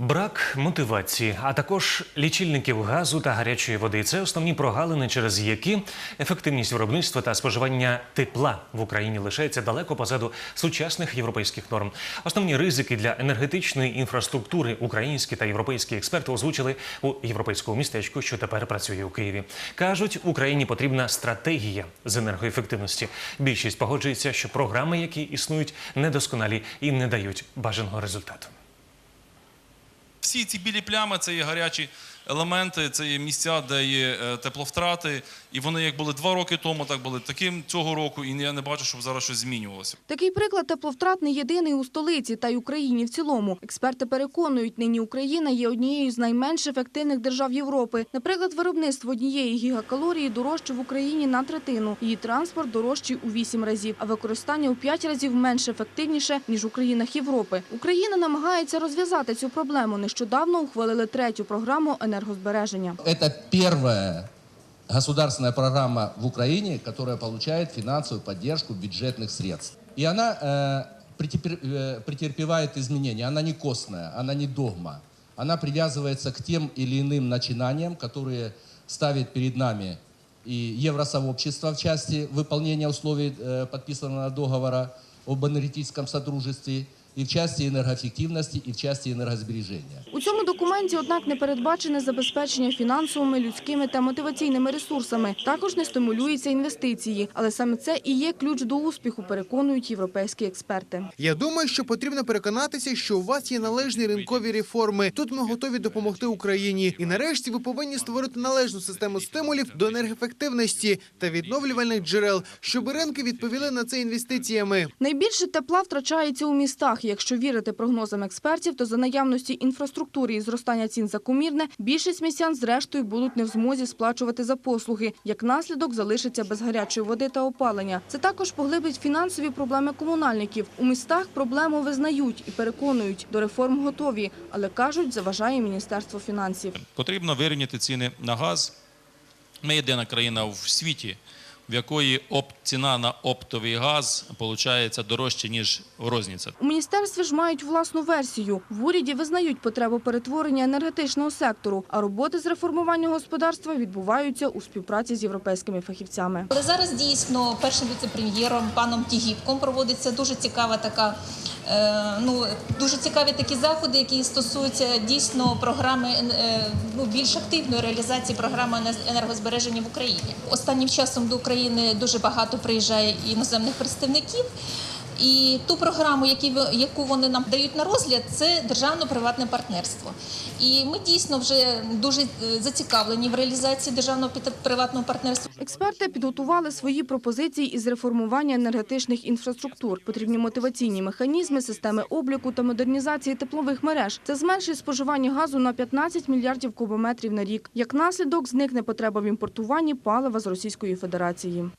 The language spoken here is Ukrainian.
Брак мотивації, а також лічильників газу та гарячої води це основні прогалини, через які ефективність виробництва та споживання тепла в Україні лишається далеко позаду сучасних європейських норм. Основні ризики для енергетичної інфраструктури українські та європейські експерти озвучили у європейському містечку, що тепер працює у Києві. кажуть, Україні потрібна стратегія з енергоефективності. Більшість погоджується, що програми, які існують, недосконалі і не дають бажаного результату. Всі ці білі плями це є гарячі елементи, це є місця, де є е, тепловтрати. І вони як були два роки тому, так були таким цього року. І я не бачу, щоб зараз щось змінювалося. Такий приклад тепловтрат не єдиний у столиці та й Україні в цілому. Експерти переконують, нині Україна є однією з найменш ефективних держав Європи. Наприклад, виробництво однієї гігакалорії дорожче в Україні на третину. Її транспорт дорожчий у вісім разів, а використання у п'ять разів менш ефективніше ніж у країнах Європи. Україна намагається розв'язати цю проблему. Нещодавно ухвалили третю програму енергозбереження. Это первая государственная программа в Украине, которая получает финансовую поддержку бюджетных средств. И она э, претерпе- э, претерпевает изменения. Она не костная, она не догма. Она привязывается к тем или иным начинаниям, которые ставит перед нами и Евросообщество в части выполнения условий э, подписанного договора об энергетическом сотрудничестве, и в части энергоэффективности, и в части энергосбережения. У цьому документі, однак, не передбачене забезпечення фінансовими, людськими та мотиваційними ресурсами. Також не стимулюються інвестиції. Але саме це і є ключ до успіху, переконують європейські експерти. Я думаю, що потрібно переконатися, що у вас є належні ринкові реформи. Тут ми готові допомогти Україні. І нарешті ви повинні створити належну систему стимулів до енергоефективності та відновлювальних джерел, щоб ринки відповіли на це інвестиціями. Найбільше тепла втрачається у містах. Якщо вірити прогнозам експертів, то за наявності інфраструктури і зростання цін за комірне, більшість містян зрештою будуть не в змозі сплачувати за послуги. Як наслідок залишиться без гарячої води та опалення. Це також поглибить фінансові проблеми комунальників. У містах проблему визнають і переконують, до реформ готові, але кажуть, заважає Міністерство фінансів. Потрібно вирівняти ціни на газ. Ми єдина країна в світі, в якої оп- ціна на оптовий газ виходить дорожче, ніж розніця. У міністерстві ж мають власну версію. В уряді визнають потребу перетворення енергетичного сектору, а роботи з реформування господарства відбуваються у співпраці з європейськими фахівцями. Але зараз дійсно першим віце-прем'єром паном Тігіпком проводиться дуже цікава така. Е, Ну дуже цікаві такі заходи, які стосуються дійсно програми е, ну, більш активної реалізації програми енер- енергозбереження в Україні. Останнім часом до України дуже багато приїжджає іноземних представників. І ту програму, яку вони нам дають на розгляд, це державно-приватне партнерство. І ми дійсно вже дуже е, зацікавлені в реалізації державного приватного партнерства. Експерти підготували свої пропозиції із реформування енергетичних інфраструктур. Потрібні мотиваційні механізми, системи обліку та модернізації теплових мереж. Це зменшить споживання газу на 15 мільярдів кубометрів на рік. Як наслідок, зникне потреба в імпортуванні палива з Російської Федерації.